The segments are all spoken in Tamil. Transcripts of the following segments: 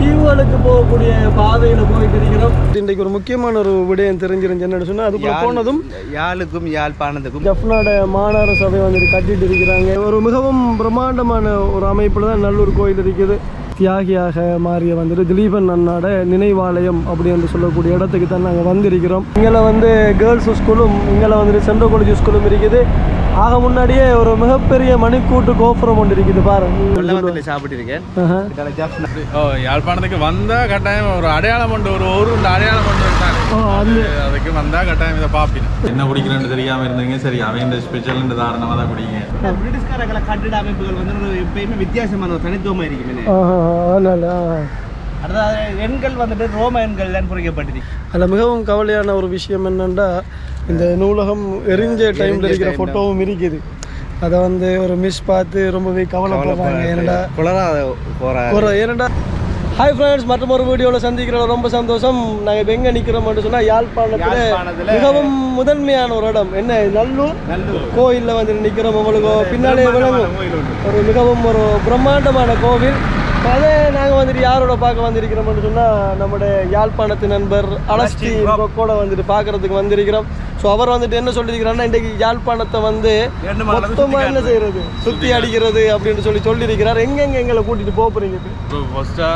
தீவுகளுக்கு போகக்கூடிய பாதையில போயிட்டு இருக்கிறோம் இன்றைக்கு ஒரு முக்கியமான ஒரு விடயம் தெரிஞ்சிருந்துச்சு. என்னன்னு சொன்னா அதுக்குள்ள போனதும் யாழுக்கும் யாழ்ப்பாணத்துக்கும். ஜப்னாட மாநகர சபை வந்துட்டு கட்டிட்டு இருக்கிறாங்க. ஒரு மிகவும் பிரம்மாண்டமான ஒரு அமைப்பில் தான் நல்லூர் கோயில் இருக்குது. தியாகியாக மாறிய வந்துட்டு திலீபன் அண்ணாட நினைவாலயம் அப்படி என்று சொல்லக்கூடிய இடத்துக்கு தான் நாங்கள் வந்திருக்கிறோம். இங்கே வந்து கேர்ள்ஸ் ஸ்கூலும் இங்கே வந்துட்டு சென்ட்ரல் காலேஜ் ஸ்கூலும் இருக்குது. ஆக முன்னாடியே ஒரு மிகப்பெரிய மணிக்கூட்டு கோபுரம் ஒன்று இருக்குது பாருங்க கொல்லவத்தில் சாப்பிட்டு இருக்கேன் ஆஹா. ஓ யாழ்ப்பாணத்துக்கு வந்தா கட்டாயம் ஒரு அடையாளம் உண்டு ஒரு ஒரு உண்டு அடையாளம் அந்த அதுக்கு வந்தா கட்டாயம் இதை பாப்பின என்ன குடிக்கிறேன்னு தெரியாம இருந்தீங்க? சரி இந்த ஸ்பெஷல் தாரணமா தான் குடிங்க. பிரிட்டிஷ்காரங்கள கட்டிட அமைப்புகள் வந்து ஒரு எப்பயுமே வித்தியாசமான ஒரு தனித்துவமா. அதாவது எண்கள் வந்துட்டு ரோம எண்கள் தான் பொறிக்கப்பட்டிருக்கு அதில் மிகவும் கவலையான ஒரு விஷயம் என்னன்னா இந்த நூலகம் எரிஞ்ச டைம்ல இருக்கிற ஃபோட்டோவும் இருக்குது அதை வந்து ஒரு மிஸ் பார்த்து ரொம்பவே கவலைப்படுறாங்க. போற. ஒரு ஏன்னடா ஹாய் ஃப்ரெண்ட்ஸ் மற்றும் ஒரு வீடியோவில் சந்திக்கிறோம். ரொம்ப சந்தோஷம். நாங்கள் இப்போ எங்கே நிற்கிறோம்னு சொன்னால் யாழ்ப்பாணத்தில் மிகவும் முதன்மையான ஒரு இடம். என்ன? நல்லூர்? கோயிலில் வந்து நிற்கிறோம் உங்களுக்கு பின்னாலே விளங்கும். ஒரு மிகவும் ஒரு பிரம்மாண்டமான கோவில். அதை நாங்கள் வந்துட்டு யாரோட பார்க்க வந்திருக்கிறோம்னு சொன்னால் நம்முடைய யாழ்ப்பாணத்து நண்பர் அலஸ்டி கூட வந்துட்டு பார்க்கறதுக்கு வந்திருக்கிறோம். ஸோ அவர் வந்துட்டு என்ன சொல்லியிருக்கிறாருன்னா இன்றைக்கு யாழ்ப்பாணத்தை வந்து மொத்தமாக என்ன செய்யறது? சுற்றி அடிக்கிறது அப்படின்னு சொல்லி சொல்லியிருக்கிறார் எங்கெங்க எங்களை கூட்டிட்டு போக போறீங்க இப்போ? ஃபர்ஸ்டா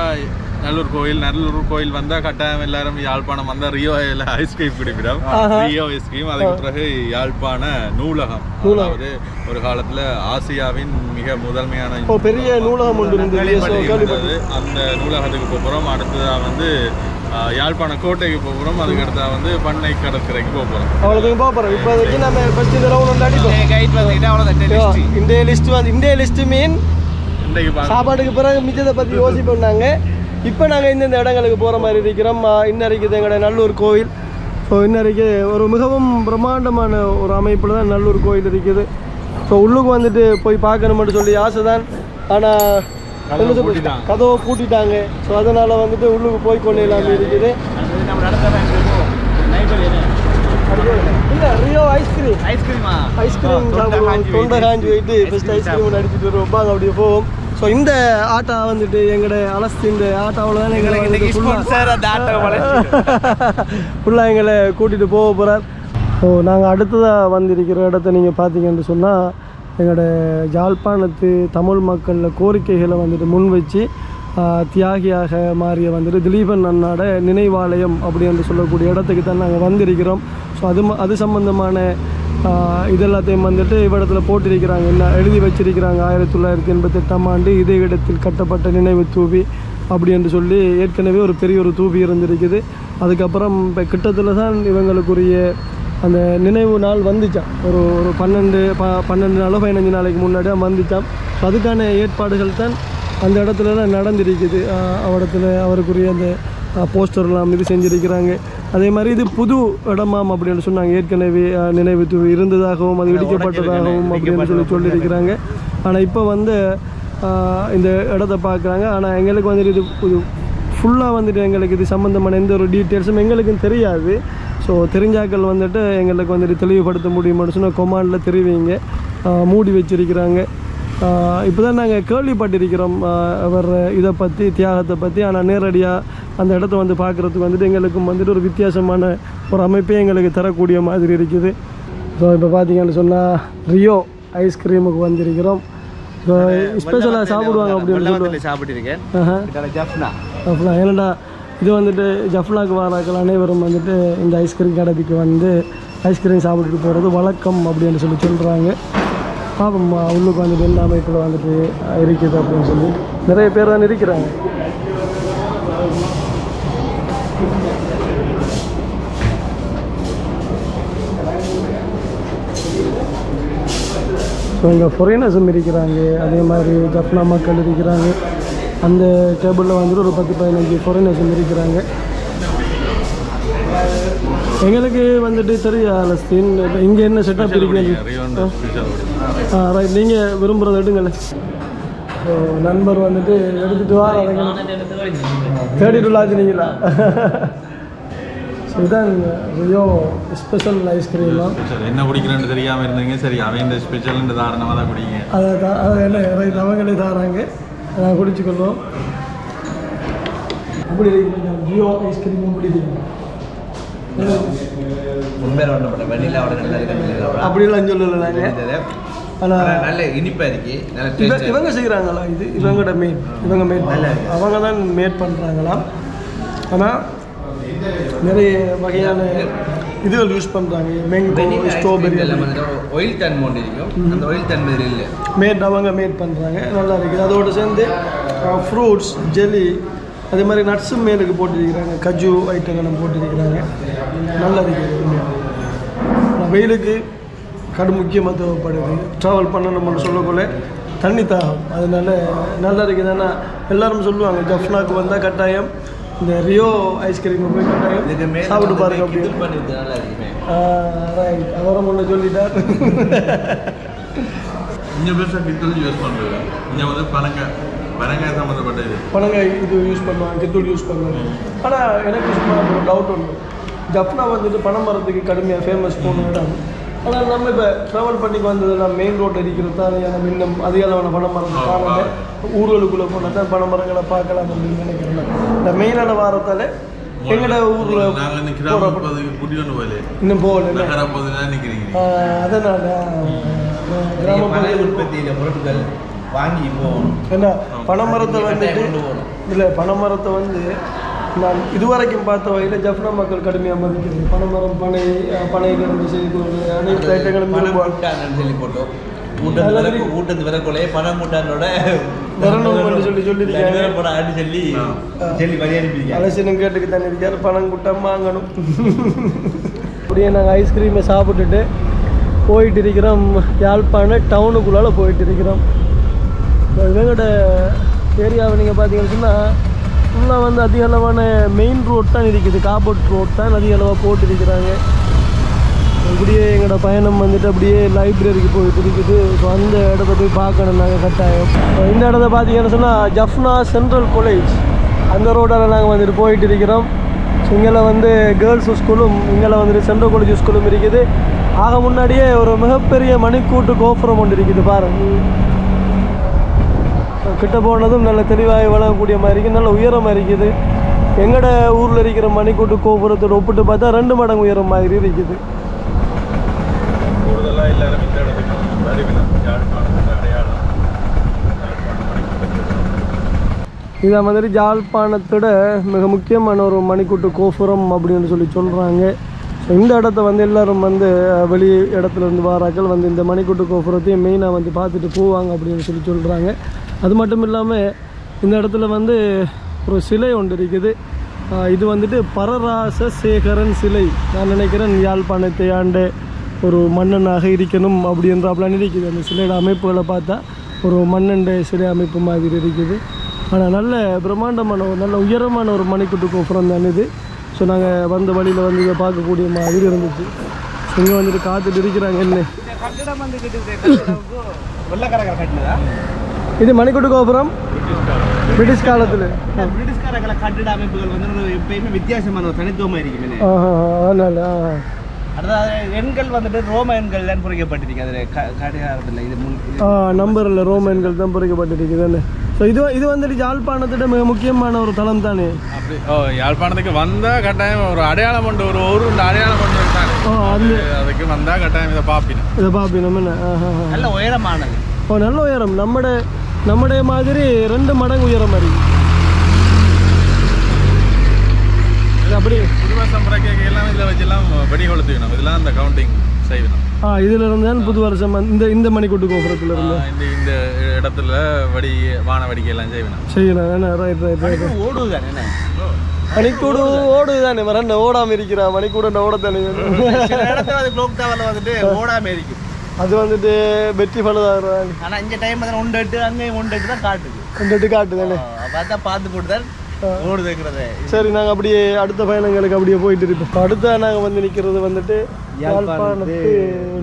நல்லூர் கோயில் நல்லூர் கோயில் வந்தா கட்டாயம் எல்லாரும் யாழ்ப்பாணம் வந்தா ரியோ ஐஸ்கிரீம் குடிப்பிடம். ரியோ ஐஸ்கிரீம் அதுக்கு பிறகு யாழ்ப்பாண நூலகம். அதாவது ஒரு காலத்துல ஆசியாவின் மிக முதன்மையான பெரிய நூலகம். அந்த நூலகத்துக்கு போகிறோம் அடுத்ததா வந்து யாழ்ப்பாண கோட்டைக்கு போகிறோம் அதுக்கு அடுத்தா வந்து பண்ணை கடற்கரைக்கு போகிறோம் அவ்வளோதையும் போக போகிறோம் இப்போதைக்கு நம்ம ஃபஸ்ட் இந்த ரவுண்ட் வந்து அடிப்போம். கைட் வந்துக்கிட்டு அவ்வளோதான் இந்திய லிஸ்ட் வந்து இந்திய லிஸ்ட் மீன் சாப்பாட்டுக்கு பிறகு மிச்சத்தை பற்றி யோசிப்போம் நாங்கள் இப்போ நாங்கள் இந்தந்த இடங்களுக்கு போகிற மாதிரி இருக்கிறோம். ஆ, இன்ன இருக்குது எங்களோட நல்லூர் கோவில் ஸோ இன்னைக்கு ஒரு மிகவும் பிரம்மாண்டமான ஒரு அமைப்பில் தான் நல்லூர் கோயில் இருக்குது. ஸோ உள்ளுக்கு வந்துட்டு போய் பார்க்கணும்னு சொல்லி ஆசை தான் ஆனால் கதவை பூட்டிட்டாங்க. பூட்டிட்டாங்க. ஸோ அதனால் வந்துட்டு உள்ளுக்கு போய் கொண்டு இல்லாமல் இருக்குது. இல்லை ரியோ ஐஸ்கிரீம் ஐஸ்கிரீமா ஐஸ்கிரீம் தொண்டை காஞ்சி போயிட்டு ஃபஸ்ட் ஐஸ்கிரீம் அடிச்சுட்டு வருவோம். வாங்க அப்படியே போவோம். ஸோ இந்த ஆட்டா வந்துட்டு எங்களோட அலசி இந்த ஆட்டாவில் தான் எங்களை ஃபுல்லாக எங்களை கூட்டிகிட்டு போக போகிறார் ஸோ நாங்கள் அடுத்ததாக வந்திருக்கிற இடத்த நீங்கள் பார்த்தீங்கன்னு சொன்னால் எங்களோட யாழ்ப்பாணத்து தமிழ் மக்களில் கோரிக்கைகளை வந்துட்டு முன் வச்சு தியாகியாக மாறிய வந்துட்டு திலீபன் அண்ணாட நினைவாலயம் அப்படி என்று சொல்லக்கூடிய இடத்துக்கு தான் நாங்கள் வந்திருக்கிறோம். ஸோ அது அது சம்மந்தமான இதெல்லாத்தையும் இது எல்லாத்தையும் வந்துட்டு இவ்விடத்தில் போட்டிருக்கிறாங்க. என்ன எழுதி வச்சிருக்கிறாங்க. ஆயிரத்தி தொள்ளாயிரத்தி எண்பத்தெட்டாம் ஆண்டு இதே இடத்தில் கட்டப்பட்ட நினைவு தூவி அப்படி என்று சொல்லி ஏற்கனவே ஒரு பெரிய ஒரு தூவி இருந்திருக்குது. அதுக்கப்புறம் இப்போ கிட்டத்தில் தான் இவங்களுக்குரிய அந்த நினைவு நாள் வந்துச்சான் ஒரு ஒரு பன்னெண்டு ப பன்னெண்டு நாளோ பதினஞ்சு நாளைக்கு முன்னாடி வந்துச்சான் அதுக்கான ஏற்பாடுகள் தான் அந்த இடத்துல தான் நடந்திருக்குது. அவடத்துல அவருக்குரிய அந்த போஸ்டர்லாம் இது செஞ்சிருக்கிறாங்க. அதே மாதிரி இது புது இடமாம் அப்படின்னு சொன்னாங்க. ஏற்கனவே நினைவு இருந்ததாகவும் அது இடிக்கப்பட்டதாகவும் அப்படின்னு சொல்லி சொல்லியிருக்கிறாங்க. ஆனால் இப்போ வந்து இந்த இடத்த பார்க்குறாங்க ஆனால் எங்களுக்கு வந்துட்டு இது இது ஃபுல்லாக வந்துட்டு எங்களுக்கு இது சம்மந்தமான எந்த ஒரு டீட்டெயில்ஸும் எங்களுக்கும் தெரியாது. ஸோ தெரிஞ்சாக்கள் வந்துட்டு எங்களுக்கு வந்துட்டு தெளிவுபடுத்த முடியும்னு சொன்னால் கொமாண்டில் தெரிவிங்க. மூடி வச்சிருக்கிறாங்க. இப்போ தான் நாங்கள் கேள்விப்பட்டிருக்கிறோம். அவர் இதை பற்றி தியாகத்தை பற்றி ஆனால் நேரடியாக அந்த இடத்த வந்து பார்க்குறதுக்கு வந்துட்டு எங்களுக்கும் வந்துட்டு ஒரு வித்தியாசமான ஒரு அமைப்பே எங்களுக்கு தரக்கூடிய மாதிரி இருக்குது. ஸோ இப்போ பார்த்தீங்கன்னு சொன்னால் ரியோ ஐஸ்கிரீமுக்கு வந்திருக்கிறோம். ஸோ ஸ்பெஷலாக சாப்பிடுவாங்க அப்படின்னு சொல்லுவாங்க. வெள்ளவத்தில் சாப்பிட்டு இது வந்துட்டு ஜஃப்னாக்கு வாராக்கள் அனைவரும் வந்துட்டு இந்த ஐஸ்கிரீம் கடைக்கு வந்து ஐஸ்கிரீம் சாப்பிட்டுட்டு போகிறது வழக்கம் அப்படின்னு சொல்லி சொல்கிறாங்க பாப்போம் உள்ளுக்கு வந்துட்டு என்ன அமைப்பில் வந்துட்டு இருக்குது அப்படின்னு சொல்லி நிறைய பேர் தான் இருக்கிறாங்க. ஸோ இங்கே ஃபாரினர்ஸும் இருக்கிறாங்க. அதே மாதிரி ஜப்னா மக்கள் இருக்கிறாங்க. அந்த டேபிளில் வந்துட்டு ஒரு பத்து பதினஞ்சு ஃபாரினர்ஸும் இருக்கிறாங்க. எங்களுக்கு வந்துட்டு தெரியும் அலஸ்தீன் இப்போ இங்கே என்ன செட்டப் ஆ ரைட் நீங்கள் விரும்புகிறத எடுங்களேன். ஸோ நண்பர் வந்துட்டு எடுத்துகிட்டு வா தேடிட்டு விளாச்சினீங்களா ஸோ இதான் ரியோ ஸ்பெஷல் ஐஸ்கிரீமாக ஸ்பெஷல் என்ன குடிக்கிறேன்னு தெரியாம இருந்தீங்க. சரி அவன் இந்த ஸ்பெஷல் தாரணமா தான் குடிங்க. அதை தான் அதை என்ன ரைட் அவங்களே தராங்க. நான் குடிச்சுக்கொள்வோம் அப்படி இருக்கு ஜியோ ஐஸ்கிரீம் அப்படி இருக்கு உண்மையில ஒன்று வெண்ணிலாவோட நல்லா இருக்கு அப்படிலாம் சொல்லலை ஆனால் நல்ல இனிப்பா இருக்கு. இவங்க செய்கிறாங்களா இது? இவங்களோட மேட் இவங்க மேட் அவங்க தான். மேட் பண்ணுறாங்களாம் ஆனால் நிறைய வகையான இதுகள் யூஸ் பண்ணுறாங்க மேங்கோ ஸ்ட்ராபெரி ஆயில் தன்மை இருக்கும் அந்த ஆயில் தன்மை இல்லை. மேட் அவங்க மேட் பண்ணுறாங்க நல்லா இருக்குது. அதோடு சேர்ந்து ஃப்ரூட்ஸ் ஜெல்லி அதே மாதிரி நட்ஸும் மேலுக்கு போட்டிருக்கிறாங்க. கஜு ஐட்டங்களும் போட்டிருக்கிறாங்க. நல்லா இருக்குது வெயிலுக்கு கடும் முக்கியமாக தேவைப்படுது. ட்ராவல் பண்ணணும்னு சொல்லக்குள்ள தண்ணி தாகம். அதனால நல்லா இருக்குது ஏன்னா எல்லாரும் சொல்லுவாங்க ஜஃப்னாக்கு வந்தால் கட்டாயம். இந்த ரியோ ஐஸ்கிரீம் போய் மேல சாப்பிட்டு பாருங்க அப்படின்னு அவரும் ஒன்று சொல்லிட்டார். இங்கே பெருசாக கித்தல் யூஸ் பண்ணுறது இங்கே வந்து பனங்காய் பனங்காய் சம்மந்தப்பட்ட இது. பனங்காய் இது யூஸ் பண்ணுவாங்க கித்தூள் யூஸ் பண்ணுவாங்க. ஆனால் எனக்கு சும்மா ஒரு டவுட் ஒன்று ஜப்னா வந்துட்டு பனை மரத்துக்கு கடுமையாக ஃபேமஸ் இடம். ஆனால் நம்ம இப்போ ட்ராவல் பண்ணி வந்ததெல்லாம் மெயின் ரோட் அடிக்கிறது தானே. நம்ம இன்னும் அதிக அளவான பனை மரம் காணல ஊர்களுக்குள்ளே போனால் தான் பனை மரங்களை பார்க்கலாம் அப்படின்னு நினைக்கிறேன் இந்த மெயினான வாரத்தால் எங்களோட ஊரில் இன்னும் போகல அதனால் கிராமப்புற உற்பத்தியில் பொருட்கள் வாங்கி போகணும். என்ன? பனைமரத்தை போகணும். இல்லை பனைமரத்தை வந்து நான் இதுவரைக்கும் பார்த்த வகையில் ஜப்னா மக்கள் கடுமையாக மதிக்கிறது. பனைமரம் பனை பனையிலிருந்து செய்து அனைத்து ஐட்டங்களும் சொல்லி போட்டோம். ஊட்டத்து ஊட்டத்து விரக்குள்ளே பணம் வரணும்னு சொல்லி. போடான்னு சொல்லி சொல்லி வழி அனுப்பியிருக்காங்க. அலசினும் கேட்டுக்கு தானே இருக்காரு பணம் குட்டம் வாங்கணும். அப்படியே நாங்கள் ஐஸ்கிரீமை சாப்பிட்டுட்டு போயிட்டு இருக்கிறோம். யாழ்ப்பாண டவுனுக்குள்ளால போயிட்டு இருக்கிறோம். இவங்களோட ஏரியாவை நீங்கள் பார்த்தீங்கன்னு சொன்னால் ஃபுல்லாக வந்து அதிக அளவான மெயின் ரோட் தான் இருக்குது. காபோட் ரோட் தான் அதிக அளவாக போட்டிருக்கிறாங்க. அப்படியே எங்களோட பயணம் வந்துட்டு அப்படியே லைப்ரரிக்கு போயிட்டு இருக்குது ஸோ அந்த இடத்த போய் பார்க்கணும் நாங்கள் கட்டாயம். இப்போ இந்த இடத்த பார்த்தீங்கன்னு சொன்னால் ஜஃப்னா சென்ட்ரல் காலேஜ் அந்த ரோடால் நாங்கள் வந்துட்டு போயிட்டு இருக்கிறோம். ஸோ இங்கே வந்து கேர்ள்ஸ் ஸ்கூலும் இங்கே வந்துட்டு சென்ட்ரல் காலேஜ் ஸ்கூலும் இருக்குது. ஆக முன்னாடியே ஒரு மிகப்பெரிய மணிக்கூட்டு கோபுரம் ஒன்று இருக்குது பாருங்கள் கிட்ட போனதும் நல்ல தெளிவாக வளரக்கூடிய மாதிரி இருக்குது நல்ல உயரமாக இருக்குது. எங்கட ஊரில் இருக்கிற மணிக்கூட்டு கோபுரத்தோட ஒப்பிட்டு பார்த்தா ரெண்டு மடங்கு உயரம் மாதிரி இருக்குது. இதை மாதிரி ஜாழ்ப்பாணத்தோட மிக முக்கியமான ஒரு மணிக்கூட்டு கோபுரம் அப்படின்னு சொல்லி சொல்கிறாங்க ஸோ இந்த இடத்த வந்து எல்லாரும் வந்து வெளி இடத்துல இருந்து வாராக்கள் வந்து இந்த மணிக்கூட்டு கோபுரத்தையும் மெயினாக வந்து பார்த்துட்டு போவாங்க அப்படின்னு சொல்லி சொல்கிறாங்க அது மட்டும் இல்லாமல் இந்த இடத்துல வந்து ஒரு சிலை ஒன்று இருக்குது. இது வந்துட்டு பரராச சேகரன் சிலை. நான் நினைக்கிறேன் யாழ்ப்பாணத்தை ஆண்டு ஒரு மன்னனாக இருக்கணும் அப்படின்றாப்புல இருக்குது அந்த சிலையோட அமைப்புகளை பார்த்தா ஒரு மன்னண்ட சிலை அமைப்பு மாதிரி இருக்குது. ஆனால் நல்ல பிரம்மாண்டமான ஒரு நல்ல உயரமான ஒரு மணிக்கூட்டு கோபுரம் தான் இது. ஸோ நாங்கள் வந்த வழியில் வந்து இதை பார்க்கக்கூடிய மாதிரி இருந்துச்சு. இங்கே வந்துட்டு காத்துட்டு இருக்கிறாங்க என்ன? இது மணிக்கூட்டு கோபுரம். பிரிட்டிஷ் காலத்தில். பிரிட்டிஷ்காரங்கள கட்டிட அமைப்புகள் வந்து ஒரு எப்பயுமே வித்தியாசமான ஒரு தனித்துவமா இருக்குமே அதனால் அதாவது எண்கள் வந்துட்டு ரோம எண்கள் தான் பொறிக்கப்பட்டிருக்கு அதில் கடிகாரத்தில் இது நம்பரில் ரோமன்கள் தான் பொறிக்கப்பட்டிருக்குது தானே ஸோ இது இது வந்துட்டு யாழ்ப்பாணத்தோட மிக முக்கியமான ஒரு தளம் தானே? அப்படி ஓ யாழ்ப்பாணத்துக்கு வந்தால் கட்டாயம் ஒரு அடையாளம் உண்டு ஒரு உண்டு அடையாளம் தானே? ஓ அந்த அதுக்கு வந்தால் கட்டாயம் இதை பார்ப்பினோம் இதை பார்ப்போம் நம்ம என்ன. நல்ல உயரமானது. ஓ நல்ல உயரம். நம்மட நம்முடைய மாதிரி ரெண்டு மடங்கு உயரம் மாதிரி. இது அப்படி. புது வருஷம் பிறக்க எல்லாம் இதில் வச்செல்லாம் வெடி கொளுத்துக்கணும். இதெல்லாம் அந்த கவுண்டிங் செய்யணும். ஆ இதில் இருந்தால் புது வருஷம் இந்த இந்த மணிக்கூட்டு கோபுரத்தில் இருந்து இந்த இந்த இடத்துல வடி வான வெடிக்கை எல்லாம் செய்யணும். செய்யலாம் என்ன ரைட் ரைட் ரைட் ஓடுது தானே என்ன? மணிக்கூடு ஓடுது. தானே மரண்ட ஓடாமல் இருக்கிறான் மணிக்கூட ஓட தானே ஓடாம இருக்கும் அது வந்துட்டு வெற்றி பழுதாகிறான் ஆனா இந்த டைம் வந்து ஒன்று எட்டு அங்கேயும் ஒன்று எட்டு தான் காட்டுது. கொண்டுட்டு காட்டு தானே பார்த்தா பார்த்து போட்டு தான் ஓடுதுங்கிறத. சரி நாங்கள் அப்படியே அடுத்த பயணங்களுக்கு அப்படியே போயிட்டு இருப்போம் அடுத்த நாங்கள் வந்து நிற்கிறது வந்துட்டு யாழ்ப்பாணத்து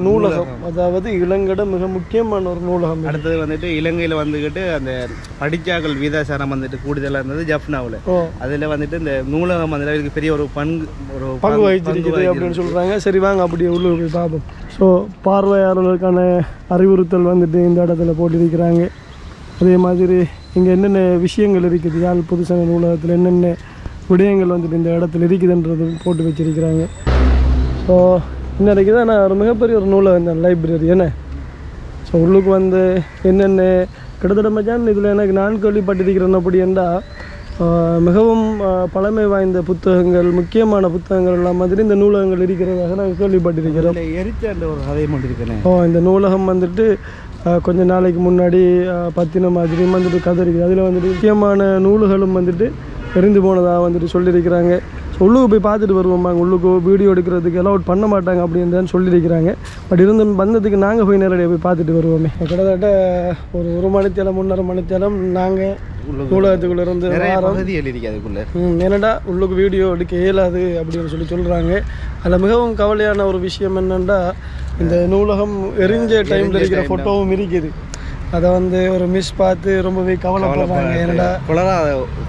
நூலகம். அதாவது இளங்கட மிக முக்கியமான ஒரு நூலகம். அடுத்தது வந்துட்டு இலங்கையில் வந்துக்கிட்டு அந்த படிச்சாக்கள் வீதாசாரம் வந்துட்டு கூடுதலாக இருந்தது ஜப்னாவில் அதில் வந்துட்டு இந்த நூலகம் அதில் பெரிய ஒரு பங்கு ஒரு பங்கு வகிச்சிருக்குது அப்படின்னு சொல்கிறாங்க சரி வாங்க அப்படியே உள்ள போய் பார்ப்போம். ஸோ பார்வையாளர்களுக்கான அறிவுறுத்தல் வந்துட்டு இந்த இடத்துல போட்டிருக்கிறாங்க. அதே மாதிரி இங்கே என்னென்ன விஷயங்கள் இருக்குது? யாழ் புதுசன நூலகத்தில் என்னென்ன விடயங்கள் வந்துட்டு இந்த இடத்துல இருக்குதுன்றது போட்டு வச்சிருக்கிறாங்க. ஸோ இன்னும் தான் நான் ஒரு மிகப்பெரிய ஒரு நூலை தான் லைப்ரரி என்ன? ஸோ உள்ளுக்கு வந்து என்னென்ன கிட்டத்தட்ட மச்சான் இதில் எனக்கு நான் கேள்விப்பட்டிருக்கிறேன் அப்படி என்றால் மிகவும் பழமை வாய்ந்த புத்தகங்கள் முக்கியமான புத்தகங்கள் எல்லாம் மாதிரி இந்த நூலகங்கள் இருக்கிறதாக நான் கேள்விப்பட்டிருக்கிறேன் இல்லை எரிச்ச அந்த ஒரு கதையை மட்டும் இருக்கேன் ஓ இந்த நூலகம் வந்துட்டு ஆஹ், கொஞ்ச நாளைக்கு முன்னாடி பத்தின மாதிரி வந்துட்டு கதை இருக்குது அதில் வந்துட்டு முக்கியமான நூல்களும் வந்துட்டு எரிந்து போனதாக வந்துட்டு சொல்லியிருக்கிறாங்க. ஸோ உள்ளுக்கு போய் பார்த்துட்டு வருவோம்மா உள்ளுக்கு வீடியோ எடுக்கிறதுக்கு அலௌட் பண்ண மாட்டாங்க அப்படின்னு சொல்லியிருக்கிறாங்க. பட் இருந்து வந்ததுக்கு நாங்கள் போய் நேரடியாக போய் பார்த்துட்டு வருவோமே. கிட்டத்தட்ட ஒரு ஒரு மணித்தேலம் ஒன்றரை மணித்தேலம் நாங்கள் நூலகத்துக்குள்ளே இருந்து என்னடா உள்ளுக்கு வீடியோ எடுக்க இயலாது அப்படின்னு சொல்லி சொல்கிறாங்க அதில் மிகவும் கவலையான ஒரு விஷயம் என்னென்னா இந்த நூலகம் எரிஞ்ச டைமில் இருக்கிற ஃபோட்டோவும் இருக்குது. அதை வந்து ஒரு மிஸ் பார்த்து ரொம்பவே கவலைப்படுறாங்க.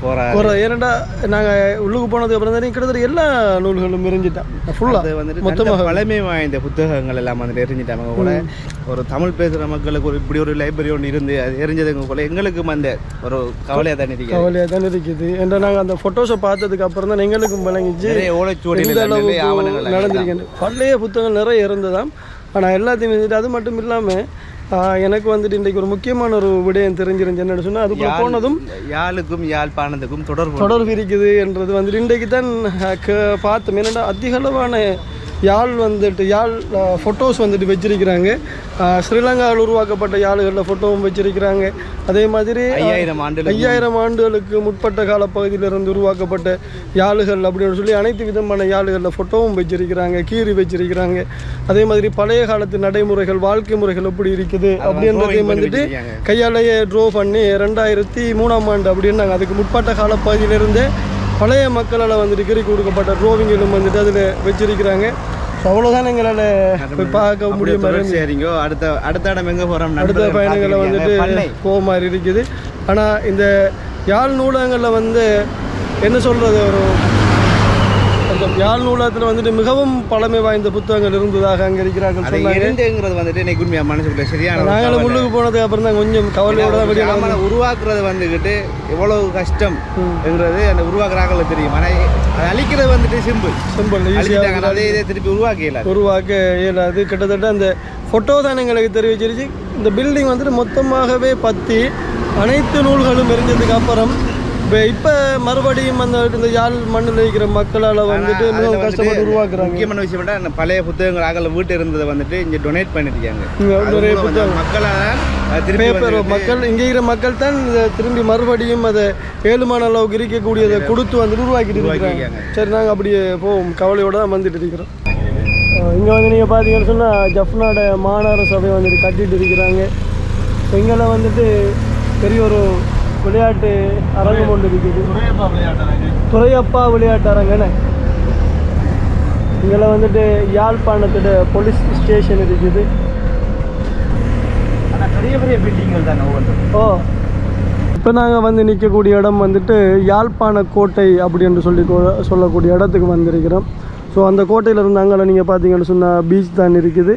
போற ஒரு ஏன்னடா நாங்கள் உள்ளுக்கு போனதுக்கு அப்புறம் தான் கிட்டத்தட்ட எல்லா நூல்களும் எரிஞ்சிட்டான். அது ஃபுல்லாக வந்துட்டு மொத்தமாக. பழமை வாய்ந்த புத்தகங்கள் எல்லாம் வந்துட்டு எரிஞ்சிட்டாங்க கூட. ஒரு தமிழ் பேசுகிற மக்களுக்கு ஒரு இப்படி ஒரு லைப்ரரி ஒன்று இருந்து அது எரிஞ்சதுங்க போல எங்களுக்கும் அந்த ஒரு கவலையாக தான் இருக்கு கவலையாக தான் இருக்குது. ஏன்னா நாங்கள் அந்த ஃபோட்டோஸை பார்த்ததுக்கு அப்புறம் தான் எங்களுக்கும் விளங்கிச்சு. நடந்திருக்கேன் பழைய புத்தகங்கள் நிறைய இருந்ததாம். ஆனால் எல்லாத்தையும் அது மட்டும் இல்லாமல் எனக்கு வந்துட்டு இன்றைக்கு ஒரு முக்கியமான ஒரு விடயம் தெரிஞ்சிருந்துச்சு. என்னன்னு சொன்னால் அதுக்குள்ள போனதும் யாழுக்கும் யாழ்ப்பாணத்துக்கும் தொடர்பு தொடர்பு இருக்குது என்றது வந்துட்டு இன்றைக்கு தான் பார்த்தோம். என்னடா அதிக அளவான யாழ் வந்துட்டு யாழ் ஃபோட்டோஸ் வந்துட்டு வச்சிருக்கிறாங்க. ஸ்ரீலங்காவில் உருவாக்கப்பட்ட யாழ்களில் ஃபோட்டோவும் வச்சிருக்கிறாங்க. அதே மாதிரி ஐயாயிரம் ஆண்டுகள் ஐயாயிரம் ஆண்டுகளுக்கு முற்பட்ட காலப்பகுதியிலிருந்து உருவாக்கப்பட்ட யாழுகள் அப்படின்னு சொல்லி அனைத்து விதமான யாழுகளில் ஃபோட்டோவும் வச்சிருக்கிறாங்க கீறி வச்சிருக்கிறாங்க. அதே மாதிரி பழைய காலத்து நடைமுறைகள் வாழ்க்கை முறைகள் எப்படி இருக்குது அப்படின்றதையும் வந்துட்டு கையாலேயே ட்ரோ பண்ணி ரெண்டாயிரத்தி மூணாம் ஆண்டு அப்படின்னாங்க அதுக்கு முற்பட்ட காலப்பகுதியிலிருந்தே பழைய மக்களால் வந்துட்டு கிரி கொடுக்கப்பட்ட ட்ரோவிங்களும் வந்துட்டு அதில் வச்சிருக்கிறாங்க. அவ்வளோதான் எங்களால் போய் பார்க்க முடியும் சரிங்கோ. அடுத்த அடுத்த இடம் எங்க போறோம் அடுத்த பயணங்களை வந்துட்டு போக மாதிரி இருக்குது. ஆனால் இந்த யாழ் நூலகங்களில் வந்து என்ன சொல்கிறது ஒரு யாழ் நூலகத்தில் வந்துட்டு மிகவும் பழமை வாய்ந்த புத்தகங்கள் இருந்ததாக அங்கே இருக்கிறார்கள் அது சொன்னாங்க இருந்துங்கிறது வந்துட்டு இன்னைக்கு உண்மையா மனசுக்குள்ள சரியான நாங்களும். உள்ளுக்கு போனதுக்கு அப்புறம் தான் கொஞ்சம் கவலையோட தான் உருவாக்குறது வந்துக்கிட்டு எவ்வளவு கஷ்டம்ங்கிறது அந்த உருவாக்குறாங்களுக்கு தெரியும். ஆனால் அது அழிக்கிறது வந்துட்டு சிம்பிள். சிம்பிள் ஈஸியாக அதே இதை திருப்பி உருவாக்கல உருவாக்க இயலாது. கிட்டத்தட்ட அந்த ஃபோட்டோ தான் எங்களுக்கு தெரிவிச்சிருச்சு. இந்த பில்டிங் வந்துட்டு மொத்தமாகவே பற்றி அனைத்து நூல்களும் எரிஞ்சதுக்கு அப்புறம் இப்போ இப்போ மறுபடியும் அந்த இந்த யாழ் மண்ணில் இருக்கிற மக்களால் வந்துட்டு மிகவும் கஷ்டப்பட்டு உருவாக்குறாங்க. முக்கியமான விஷயம் அந்த பழைய புத்தகங்கள் அகல வீட்டு இருந்ததை வந்துட்டு இங்க டொனேட் பண்ணிருக்காங்க. மூலம் வந்து மக்களால் அது திருப்பி வந்துட்டு மக்கள் இங்கே இருக்கிற மக்கள் தான் இதை திரும்பி மறுபடியும் அதை ஏழுமான அளவுக்கு இருக்கக்கூடியதை கொடுத்து வந்து உருவாக்கிட்டு உருவாக்கியிருக்காங்க. சரி நாங்கள் அப்படியே போவோம். கவலையோட தான் வந்துட்டு இருக்கிறோம். இங்கே வந்து நீங்கள் பார்த்தீங்கன்னு சொன்னால் ஜஃப்னாட மாநகர சபை வந்துட்டு கட்டிட்டு இருக்கிறாங்க. இங்கெல்லாம் வந்துட்டு பெரிய ஒரு விளையாட்டு அரங்கம் ஒன்று இருக்குது துறையப்பா விளையாட்டு அரங்கன்னு இங்கெல்லாம் வந்துட்டு யாழ்ப்பாணத்தோட போலீஸ் ஸ்டேஷன் இருக்குது. பெரிய பெரிய பில்டிங்கள் ஓ. இப்போ நாங்கள் வந்து நிற்கக்கூடிய இடம் வந்துட்டு யாழ்ப்பாண கோட்டை அப்படின்னு சொல்லி சொல்லக்கூடிய இடத்துக்கு வந்திருக்கிறோம். ஸோ அந்த கோட்டையில் இருந்து அங்கே நீங்கள் பார்த்தீங்கன்னு சொன்னால் பீச் தான் இருக்குது.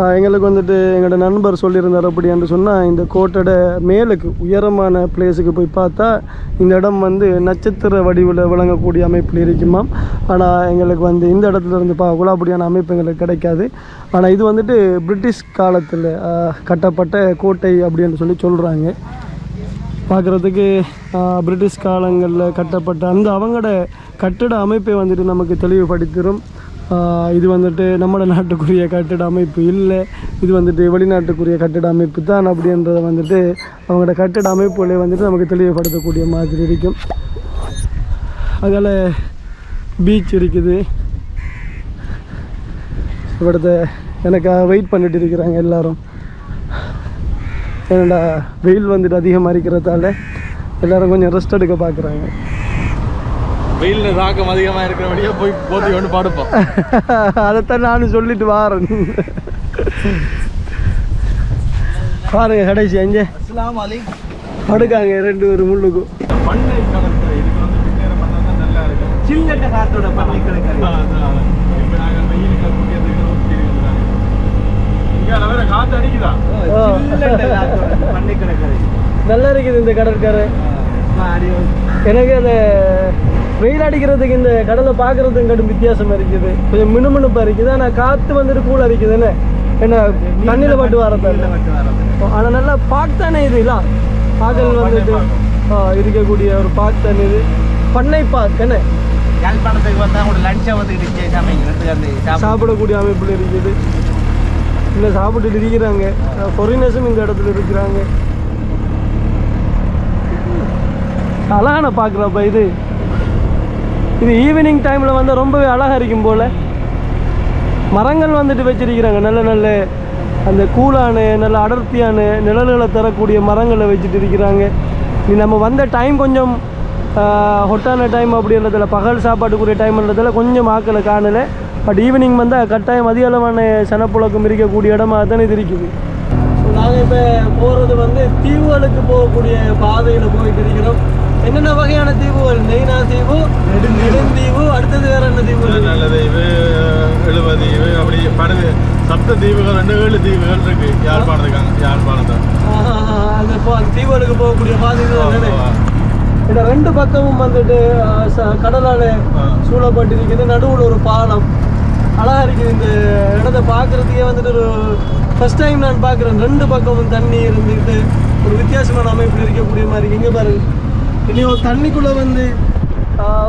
எங்களுக்கு வந்துட்டு எங்களோட நண்பர் சொல்லியிருந்தார் அப்படின்னு சொன்னால் இந்த கோட்டோட மேலுக்கு உயரமான பிளேஸுக்கு போய் பார்த்தா இந்த இடம் வந்து நட்சத்திர வடிவில் விளங்கக்கூடிய அமைப்பில் இருக்குமாம் ஆனால் எங்களுக்கு வந்து இந்த இடத்துல இருந்து பார்க்கக்கூட அப்படியான அமைப்பு எங்களுக்கு கிடைக்காது. ஆனால் இது வந்துட்டு பிரிட்டிஷ் காலத்தில் கட்டப்பட்ட கோட்டை அப்படின்னு சொல்லி சொல்கிறாங்க பார்க்குறதுக்கு பிரிட்டிஷ் காலங்களில் கட்டப்பட்ட அந்த அவங்களோட கட்டிட அமைப்பை வந்துட்டு நமக்கு தெளிவுபடுத்திடும் இது வந்துட்டு நம்ம நாட்டுக்குரிய கட்டிட அமைப்பு இல்லை. இது வந்துட்டு வெளிநாட்டுக்குரிய கட்டிட அமைப்பு தான் அப்படின்றத வந்துட்டு அவங்களோட கட்டிட அமைப்புகளை வந்துட்டு நமக்கு தெளிவுபடுத்தக்கூடிய மாதிரி இருக்கும். அதனால் பீச் இருக்குது. இவிடத்த எனக்கு வெயிட் பண்ணிட்டு இருக்கிறாங்க எல்லோரும். ஏன்னா வெயில் வந்துட்டு அதிகமாக இருக்கிறதால எல்லோரும் கொஞ்சம் ரெஸ்ட் எடுக்க பார்க்குறாங்க. வெயில் தாக்கம் அதிகமா இருக்கிறபடியே போய் போத்தி கொண்டு படுப்போம். அதைத்தான் நானும் சொல்லிட்டு வாரேன். பாருங்க கடைசி அஞ்சே. படுக்காங்க ரெண்டு ஒரு முள்ளுக்கும். சில்லட்ட காத்தோட பண்ணி நல்லா இருக்குது இந்த கடற்கரை. எனக்கு அந்த வெயில் அடிக்கிறதுக்கு இந்த கடலை பார்க்கறதுக்கு கடும் வித்தியாசம் இருக்குது. கொஞ்சம் மினுமினுப்பாக இருக்குது. ஆனால் காற்று வந்துட்டு கூட அடிக்குது என்ன? தண்ணியில் பட்டு வரதில்ல ஆனால் நல்லா பாக் தானே இது இல்லை? பாக்கல் வந்துட்டு இருக்கக்கூடிய ஒரு பாக் தானே இது. பண்ணை பாக் என்ன? யாழ்ப்பாணத்துக்கு கூட வந்துக்கிட்டு சாப்பிடக்கூடிய அமைப்பில் இருக்குது. இல்லை சாப்பிட்டுட்டு இருக்கிறாங்க. ஃபாரினர்ஸும் இந்த இடத்துல இருக்கிறாங்க. அழகான பார்க்குறப்ப இது. இது ஈவினிங் டைமில் வந்து ரொம்பவே அழகாக இருக்கும் போல். மரங்கள் வந்துட்டு வச்சிருக்கிறாங்க. நல்ல நல்ல அந்த கூலான நல்ல அடர்த்தியான நிழல்களை தரக்கூடிய மரங்களை வச்சுட்டு இருக்கிறாங்க. இது நம்ம வந்த டைம் கொஞ்சம் ஹொட்டான டைம் அப்படின்றதில் பகல் சாப்பாட்டுக்குரிய டைம்ன்றதில் கொஞ்சம் ஆக்களை காணலை. பட் ஈவினிங் வந்தால் கட்டாயம் அதிக அளவான சனப்புழக்கம் இருக்கக்கூடிய இடமா தான் இது இருக்குது. நாங்கள் இப்போ போகிறது வந்து தீவுகளுக்கு போகக்கூடிய பாதையில் போயிட்டு இருக்கிறோம். என்னென்ன வகையான தீவுகள்? நெய்னா தீவு நெடுந்தீவு அடுத்தது வேற என்ன தீவு? நல்ல தீவு எழுபது தீவு அப்படி படுது சப்த தீவுகள் ரெண்டு ஏழு தீவுகள் இருக்கு யாழ்ப்பாணத்துக்காங்க யாழ்ப்பாணத்தை அந்த தீவுகளுக்கு போகக்கூடிய பாதைகள் இந்த ரெண்டு பக்கமும் வந்துட்டு கடலால. சூழப்பட்டிருக்குது. நடுவில் ஒரு பாலம். அழகா இருக்குது. இந்த இடத்த பார்க்கறதுக்கே வந்துட்டு ஒரு ஃபர்ஸ்ட் டைம் நான் பார்க்குறேன். ரெண்டு பக்கமும் தண்ணி இருந்துக்கிட்டு ஒரு வித்தியாசமான அமைப்பில் இருக்கக்கூடிய மாதிரி. இங்க பாருங்க. இனி ஒரு தண்ணிக்குள்ளே வந்து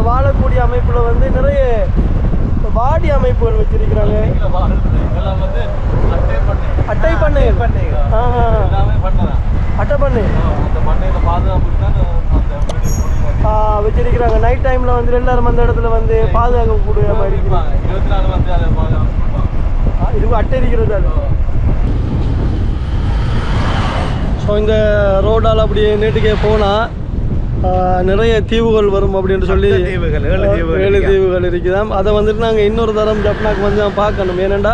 வாழக்கூடிய அமைப்பில் வந்து நிறைய வாடி அமைப்புகள் வச்சிருக்கிறாங்க. அட்டை பண்ணை. ஆஹா. அட்டை பண்ணை. வச்சிருக்கிறாங்க. நைட் டைம்ல வந்து எல்லாரும் அந்த இடத்துல வந்து பாதுகாக்கக்கூடிய மாதிரி இருக்குது. ஆ, இது அட்டை இருக்கிறது அது. ஸோ இந்த ரோடால் அப்படியே நீட்டுக்கே போனால் நிறைய தீவுகள் வரும் அப்படின்னு சொல்லி ஏழு தீவுகள் இருக்குதாம் அதை வந்துட்டு நாங்கள் இன்னொரு தரம் ஜப்னாக்கு வந்து பார்க்கணும். ஏனெண்டா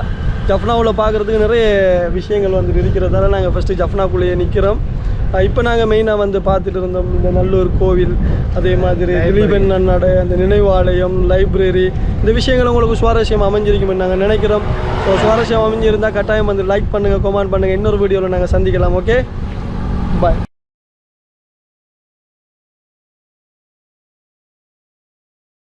ஜப்னாவில் பார்க்குறதுக்கு நிறைய விஷயங்கள் வந்துட்டு இருக்கிறதால நாங்கள் ஃபஸ்ட்டு ஜப்னாக்குள்ளேயே நிற்கிறோம் இப்போ நாங்கள் மெயினாக வந்து பார்த்துட்டு இருந்தோம். இந்த நல்லூர் கோவில் அதே மாதிரி திலீபன் அண்ணாட அந்த நினைவாலயம் லைப்ரரி இந்த விஷயங்கள் உங்களுக்கு சுவாரஸ்யம் அமைஞ்சிருக்கும்னு நாங்கள் நினைக்கிறோம். ஸோ சுவாரஸ்யம் அமைஞ்சிருந்தால் கட்டாயம் வந்து லைக் பண்ணுங்கள் கமெண்ட் பண்ணுங்கள் இன்னொரு வீடியோவில் நாங்கள் சந்திக்கலாம் ஓகே பாய்